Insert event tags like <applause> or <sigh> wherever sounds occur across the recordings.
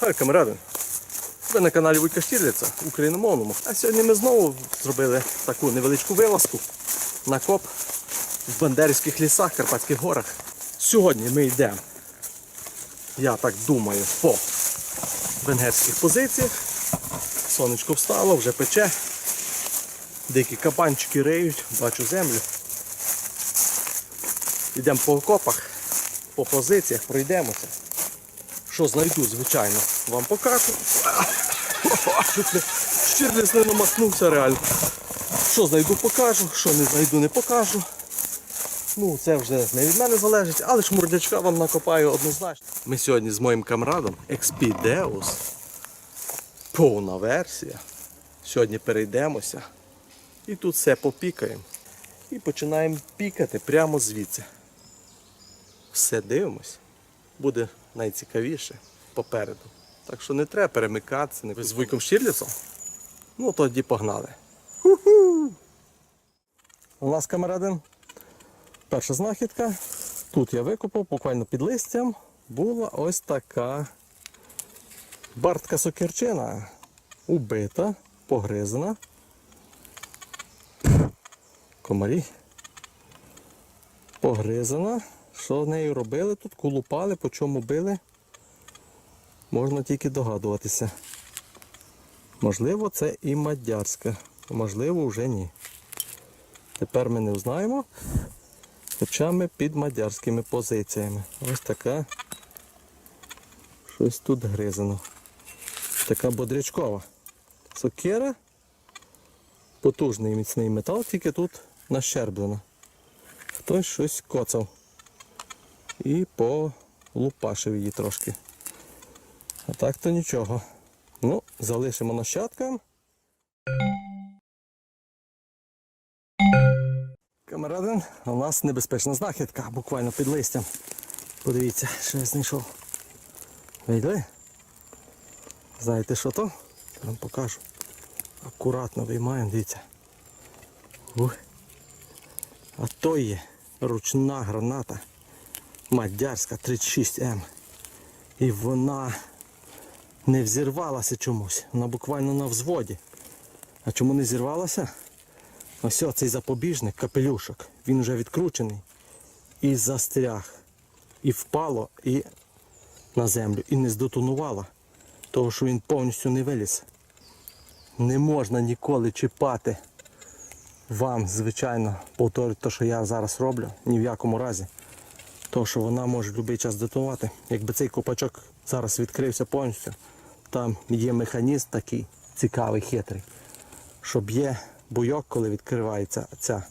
Хай камеради. Ви на каналі Вуйка Штірліця, україномовному. А сьогодні ми знову зробили таку невеличку вилазку на коп в Бандерівських лісах, Карпатських горах. Сьогодні ми йдемо, я так думаю, по венгерських позиціях. Сонечко встало, вже пече. Дикі кабанчики риють, бачу землю. Йдемо по окопах, по позиціях, пройдемося. Що знайду, звичайно, вам покажу. Чуть не намахнувся реально. Що знайду, покажу, що не знайду, не покажу. Ну, це вже не від мене залежить, але шмурдячка вам накопаю однозначно. Ми сьогодні з моїм камрадом Expedeus. Повна версія. Сьогодні перейдемося. І тут все попікаємо. І починаємо пікати прямо звідси. Все дивимось. Буде найцікавіше попереду. Так що не треба перемикатися. Не... Ви з Вуйком Щірліцом? Ну тоді погнали. Ху-ху! У нас камерадин. Перша знахідка. Тут я викопав, буквально під листям була ось така бартка сокирчина. Убита, погризана. Комарі. Погризана. Що з нею робили тут? Кулупали, по чому били? Можна тільки догадуватися. Можливо, це і мадярська, можливо, вже ні. Тепер ми не знаємо. Хоча ми під мадярськими позиціями. Ось така. Щось тут гризано. Така бодрячкова. Сокира. Потужний міцний метал, тільки тут нащерблено. Хтось щось коцав. І полупашив її трошки. А так то нічого. Ну, залишимо нащадкам. Камерадин, у нас небезпечна знахідка, буквально під листям. Подивіться, що я знайшов. Вийдли? Знаєте що то? Я вам покажу. Акуратно виймаємо, дивіться. Ух. А то є ручна граната. Мадярська 36М. І вона не взірвалася чомусь. Вона буквально на взводі. А чому не зірвалася? Ось цей запобіжник, капелюшок, він вже відкручений і застряг. І впало і на землю. І не здетонувало. Того, що він повністю не виліз. Не можна ніколи чіпати вам, звичайно, повторюю те, що я зараз роблю, ні в якому разі. Тому що вона може в будь-який час детонувати. Якби цей копачок зараз відкрився повністю, там є механізм такий цікавий, хитрий, щоб є буйок, коли відкривається ця,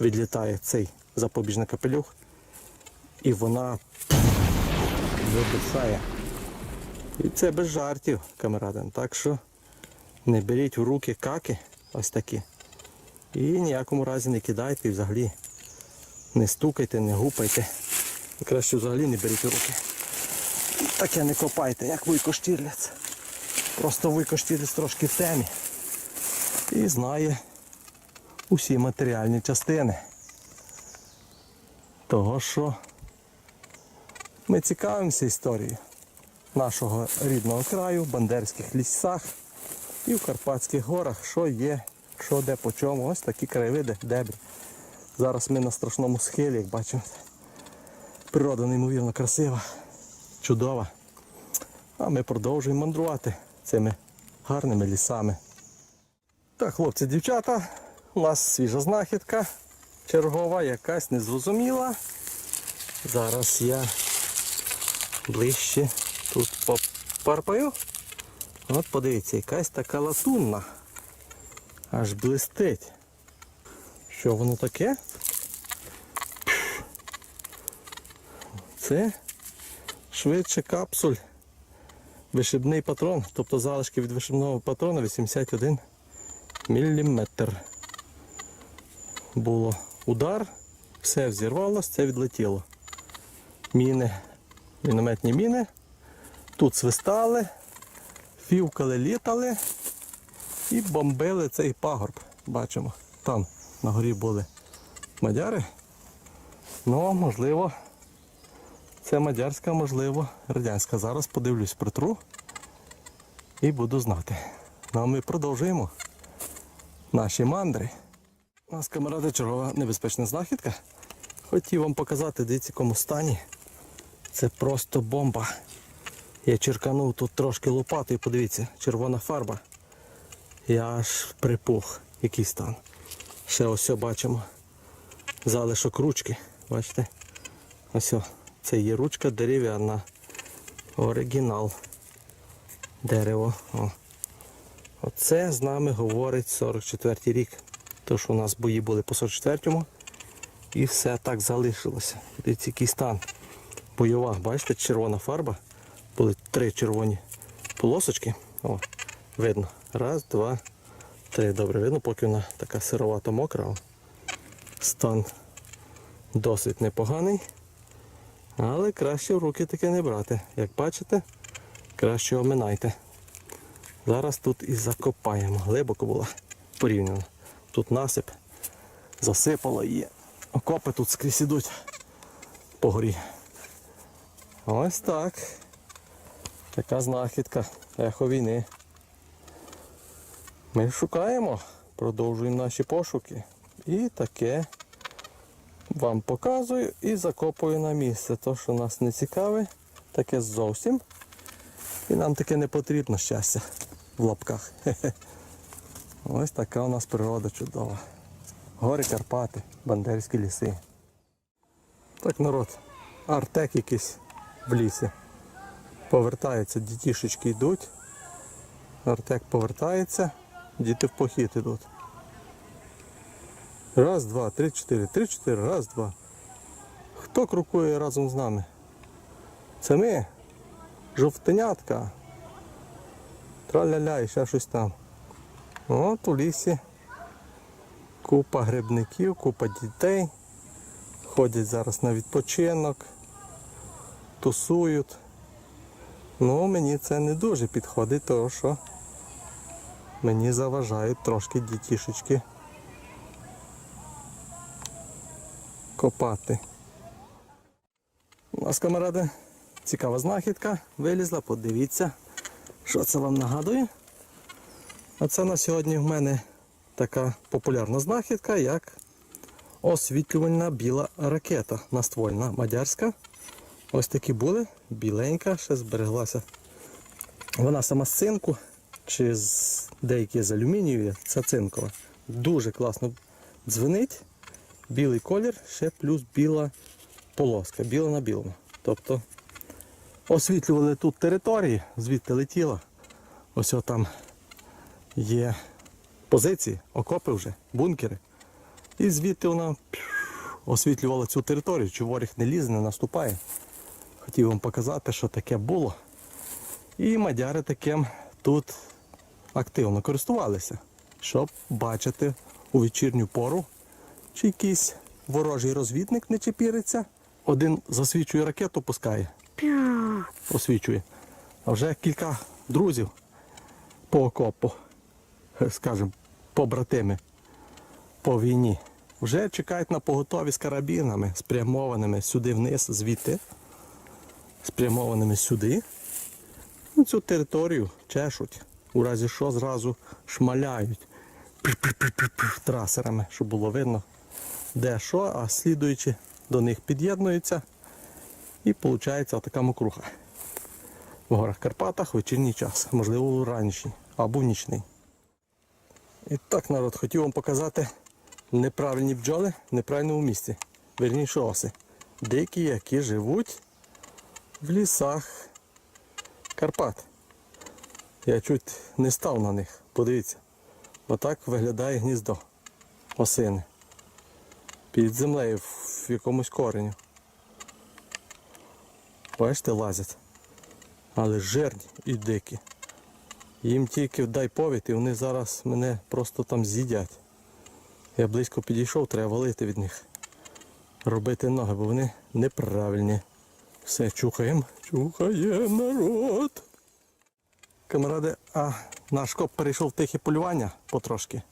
відлітає цей запобіжний капелюх, і вона видихає. І це без жартів, камерадин. Так що не беріть в руки каки ось такі. І ніякому разі не кидайте і взагалі не стукайте, не гупайте. Краще взагалі не беріть руки. Таке не копайте, як Вуйко Просто Вуйко трошки в темі. І знає усі матеріальні частини. Того, що ми цікавимося історією нашого рідного краю, в Бандерських лісах і в Карпатських горах, що є, що де по чому. Ось такі краєвиди, дебрі. Зараз ми на страшному схилі, як бачимо. Природа неймовірно красива, чудова. А ми продовжуємо мандрувати цими гарними лісами. Так, хлопці, дівчата, у нас свіжа знахідка, чергова, якась незрозуміла. Зараз я ближче тут попарпаю. От подивіться, якась така латунна. Аж блистить. Що воно таке? Це швидше капсуль. Вишибний патрон, тобто залишки від вишибного патрона 81 міліметр. Було удар, все взірвалося, це відлетіло. Міни, мінометні міни. Тут свистали, фівкали, літали і бомбили цей пагорб. Бачимо, там на горі були мадяри. Ну, можливо, це мадярська, можливо, радянська. Зараз подивлюсь притру і буду знати. Ну а ми продовжуємо наші мандри. У нас камеради чергова небезпечна знахідка. Хотів вам показати, дивіться, в якому стані. Це просто бомба. Я черканув тут трошки лопатою, подивіться, червона фарба. Я аж припух, який стан. Ще ось бачимо. Залишок ручки. Бачите? Ось. Це є ручка дерев'яна. Оригінал. Дерево. О. Оце з нами говорить 44 й рік. То, що у нас бої були по 44-му. І все так залишилося. Дивіться, який стан. Бойова, бачите, червона фарба. Були три червоні полосочки. О, видно. Раз, два, три. Добре, видно, поки вона така сировато мокра. Стан досить непоганий. Але краще в руки таке не брати. Як бачите, краще оминайте. Зараз тут і закопаємо. Глибоко було порівняно. Тут насип засипало її. Окопи тут скрізь ідуть по горі. Ось так. Така знахідка. Ехо війни. Ми шукаємо, продовжуємо наші пошуки. І таке вам показую і закопую на місце. То, що нас не цікаве, таке зовсім. І нам таке не потрібно щастя в лапках. <laughs> Ось така у нас природа чудова. Гори Карпати, Бандерські ліси. Так, народ, артек якийсь в лісі. Повертається, дітішечки йдуть. Артек повертається, діти в похід йдуть. Раз, два, три, чотири, три, чотири, раз, два. Хто крокує разом з нами? Це ми. Жовтенятка. Траля-ля і ще щось там. От у лісі купа грибників, купа дітей. Ходять зараз на відпочинок, тусують. Ну, мені це не дуже підходить, тому що мені заважають трошки дітішечки копати. У нас, камаради, цікава знахідка вилізла, подивіться, що це вам нагадує. А це на сьогодні в мене така популярна знахідка, як освітлювальна біла ракета наствольна мадярська. Ось такі були, біленька, ще збереглася. Вона сама з цинку, чи з деякі з алюмінію, це цинкова. Дуже класно дзвенить. Білий колір, ще плюс біла полоска, біла на білому. Тобто освітлювали тут території, звідти летіла. Ось там є позиції, окопи вже, бункери. І звідти вона освітлювала цю територію, чи ворог не лізе, не наступає. Хотів вам показати, що таке було. І мадяри таким тут активно користувалися, щоб бачити у вечірню пору, чи якийсь ворожий розвідник не чепіриться. Один засвічує ракету, пускає, освічує. А вже кілька друзів по окопу, скажімо, побратими по війні. Вже чекають на поготові з карабінами, спрямованими сюди вниз, звідти, спрямованими сюди. Ну, Цю територію чешуть, у разі що зразу шмаляють трасерами, щоб було видно, де що, а слідуючи до них під'єднуються і виходить така мокруха. В горах Карпатах вечірній час, можливо, ранішній або нічний. І так, народ, хотів вам показати неправильні бджоли в неправильному місці. Верніше оси. Дикі, які живуть в лісах Карпат. Я чуть не став на них. Подивіться. Отак виглядає гніздо осини. Під землею в якомусь кореню. Бачите, лазять. Але жирні і дикі. Їм тільки дай повід і вони зараз мене просто там з'їдять. Я близько підійшов, треба валити від них. Робити ноги, бо вони неправильні. Все, чухаємо. Чухає народ. Камаради, а наш коп перейшов в тихе полювання потрошки.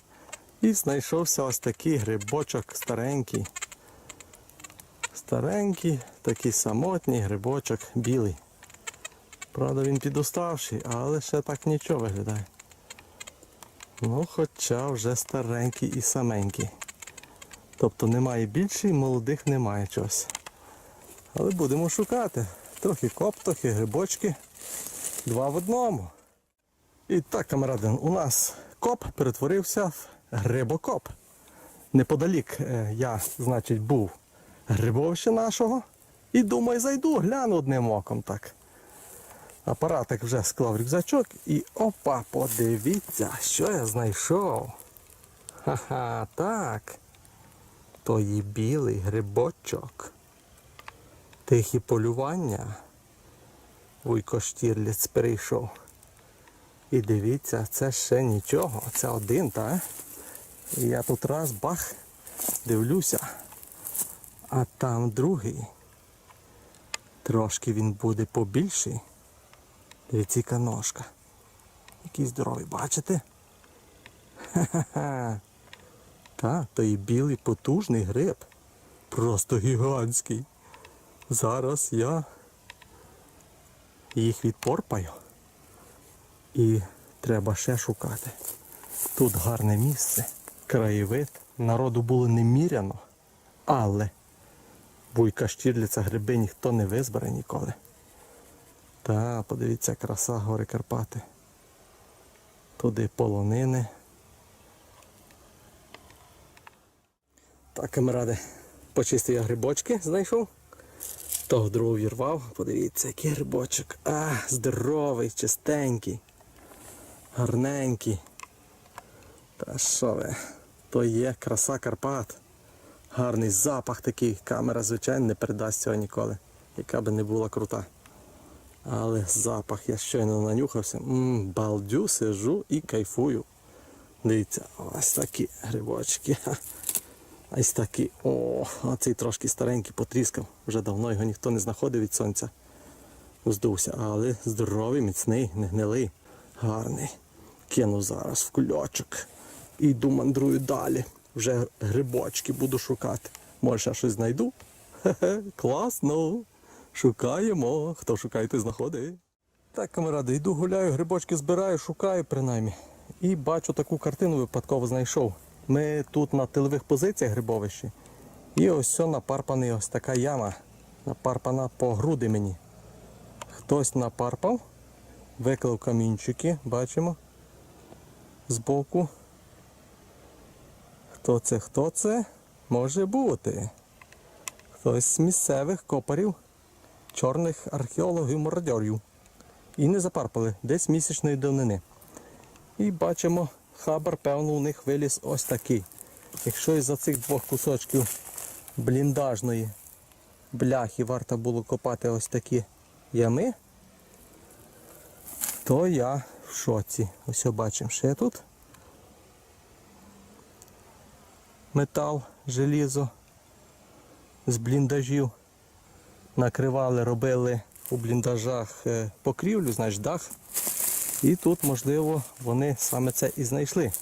І знайшовся ось такий грибочок старенький. Старенький, такий самотній грибочок білий. Правда, він підуставший, але ще так нічого виглядає. Ну, хоча вже старенький і саменький. Тобто немає більше і молодих немає чогось. Але будемо шукати. Трохи коп, трохи грибочки. Два в одному. І так, камеради, у нас коп перетворився в грибокоп. Неподалік е, я, значить, був грибовище нашого. І думаю, зайду, гляну одним оком так. Апаратик вже склав рюкзачок і опа, подивіться, що я знайшов. Ха-ха, так. То є білий грибочок. Тихі полювання. Вуйко Штірліц прийшов. І дивіться, це ще нічого. Це один, так? І я тут раз бах, дивлюся. А там другий. Трошки він буде побільший. Дивіться, яка ножка. Який здоровий, бачите? Ха-ха-ха. Та, то і білий потужний гриб. Просто гігантський. Зараз я їх відпорпаю. І треба ще шукати. Тут гарне місце, краєвид. Народу було неміряно, але вуйка Штірліця гриби ніхто не визбере ніколи. Та, подивіться, краса гори Карпати. Туди полонини. Так, камеради, почистив я грибочки, знайшов. Того другого вірвав. Подивіться, який грибочок. А, здоровий, чистенький, гарненький. Та що ви? То є краса Карпат. Гарний запах такий. Камера, звичайно, не передасть цього ніколи. Яка би не була крута. Але запах я щойно нанюхався. Мм, балдю, сижу і кайфую. Дивіться, ось такі грибочки. <laughs> Ось такі. О, а цей трошки старенький потріскав. Вже давно його ніхто не знаходив від сонця. Здувся, але здоровий, міцний, не гнилий, гарний. Кину зараз в кульочок. І йду мандрую далі. Вже грибочки буду шукати. Може, я щось знайду? Хе-хе, класно. Шукаємо. Хто шукає, той знаходить. Так, камеради, йду гуляю, грибочки збираю, шукаю принаймні. І бачу таку картину випадково знайшов. Ми тут на тилових позиціях грибовищі. І ось напарпаний ось така яма. Напарпана по груди мені. Хтось напарпав, виклав камінчики, бачимо. Збоку. Хто це, хто це? Може бути. Хтось з місцевих копарів, чорних археологів-мародьорів. І не запарпали десь місячної давнини. І бачимо, хабар, певно, у них виліз ось такий. Якщо із-за цих двох кусочків бліндажної бляхи варто було копати ось такі ями, то я в шоці. Ось бачимо ще тут. Метал, желізо з бліндажів. Накривали, робили у бліндажах е, покрівлю, значить дах. І тут, можливо, вони саме це і знайшли.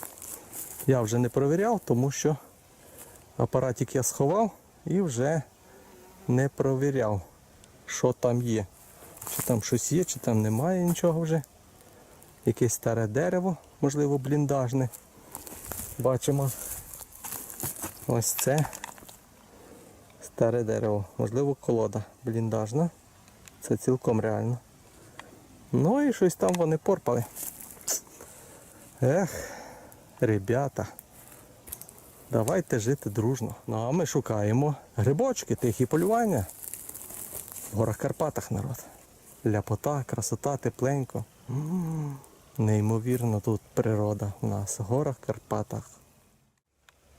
Я вже не провіряв, тому що апаратик я сховав і вже не провіряв, що там є. Чи там щось є, чи там немає нічого вже. Якесь старе дерево, можливо, бліндажне. Бачимо. Ось це старе дерево. Можливо, колода бліндажна. Це цілком реально. Ну і щось там вони порпали. Ех, ребята. Давайте жити дружно. Ну а ми шукаємо грибочки, тихі полювання. В горах Карпатах народ. Ляпота, красота, тепленько. Неймовірно тут природа у нас в горах Карпатах.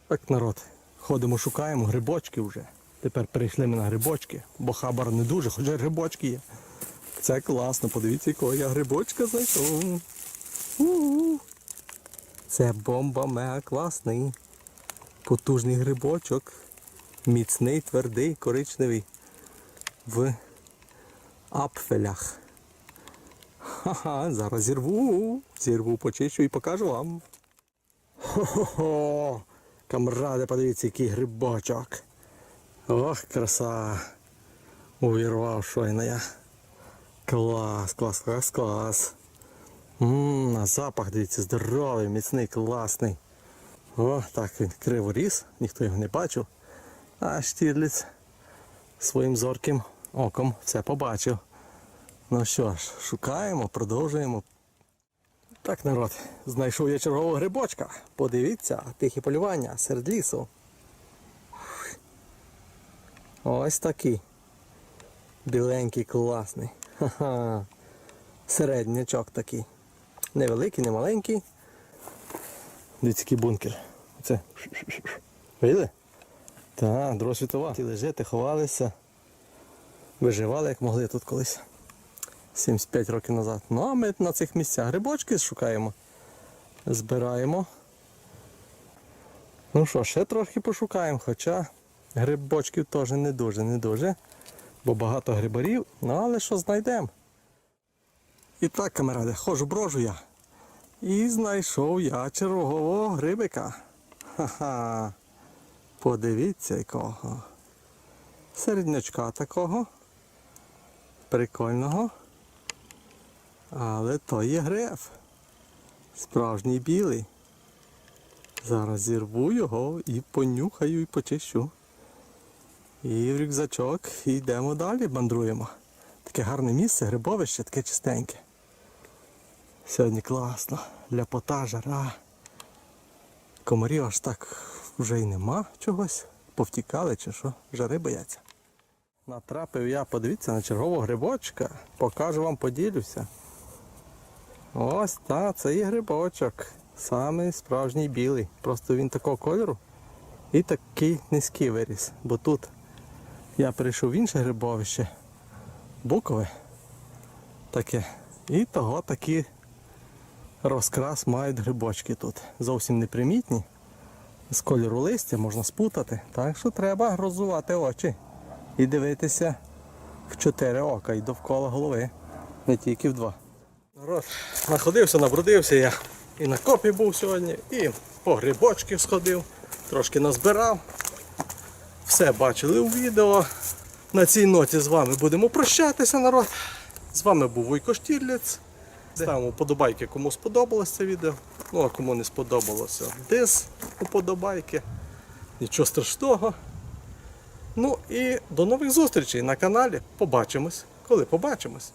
Так, народ, ходимо, шукаємо грибочки вже. Тепер перейшли ми на грибочки, бо хабар не дуже, хоча грибочки є. Це класно, подивіться, якого я грибочка знайшов. Це бомба мега класний. Потужний грибочок. Міцний, твердий, коричневий. В апфелях. Ха-ха, зараз зірву. Зірву, почищу і покажу вам. Хо-хо-хо! Камради, подивіться, який грибочок. Ох, краса. Увірвав щойно я. Клас, клас, клас, клас. Ммм, запах, дивіться, здоровий, міцний, класний. О, так він криво ріс, ніхто його не бачив. А Штірліц своїм зорким оком все побачив. Ну що ж, шукаємо, продовжуємо. Так, народ, знайшов я чергового грибочка. Подивіться, тихе полювання серед лісу. Ось такий. Біленький, класний. Ха-ха. Середнячок такий. Невеликий, не маленький. Дивіться, який бункер. Оце. Видели? Так, дрова світова. Ті лежити, ховалися. Виживали, як могли тут колись. 75 років назад. Ну а ми на цих місцях грибочки шукаємо. Збираємо. Ну що, ще трохи пошукаємо, хоча грибочків теж не дуже, не дуже. Бо багато грибарів, ну але що знайдемо. І так, камеради, ходжу брожу я. І знайшов я чергового грибика. Ха-ха. Подивіться якого. Середнячка такого. Прикольного. Але то є греф. Справжній білий. Зараз зірву його і понюхаю і почищу. І в рюкзачок йдемо далі, бандруємо. Таке гарне місце, грибовище, таке чистеньке. Сьогодні класно. Ляпота, жара. Комарів аж так вже й нема чогось. Повтікали чи що, жари бояться. Натрапив я, подивіться, на чергового грибочка. Покажу вам, поділюся. Ось та, це є грибочок. Самий справжній білий. Просто він такого кольору і такий низький виріс. Бо тут я перейшов в інше грибовище. Букове таке. І того такий розкрас мають грибочки тут. Зовсім непримітні. З кольору листя можна спутати. Так що треба роззувати очі і дивитися в чотири ока і довкола голови, не тільки в два. Народ, находився, набрудився я. І на копі був сьогодні, і по грибочки сходив, трошки назбирав. Все бачили у відео. На цій ноті з вами будемо прощатися, народ. З вами був Вуйко Штірліц. Ставимо вподобайки, кому сподобалось це відео. Ну а кому не сподобалося, дис уподобайки. Нічого страшного. Ну і до нових зустрічей на каналі. Побачимось, коли побачимось.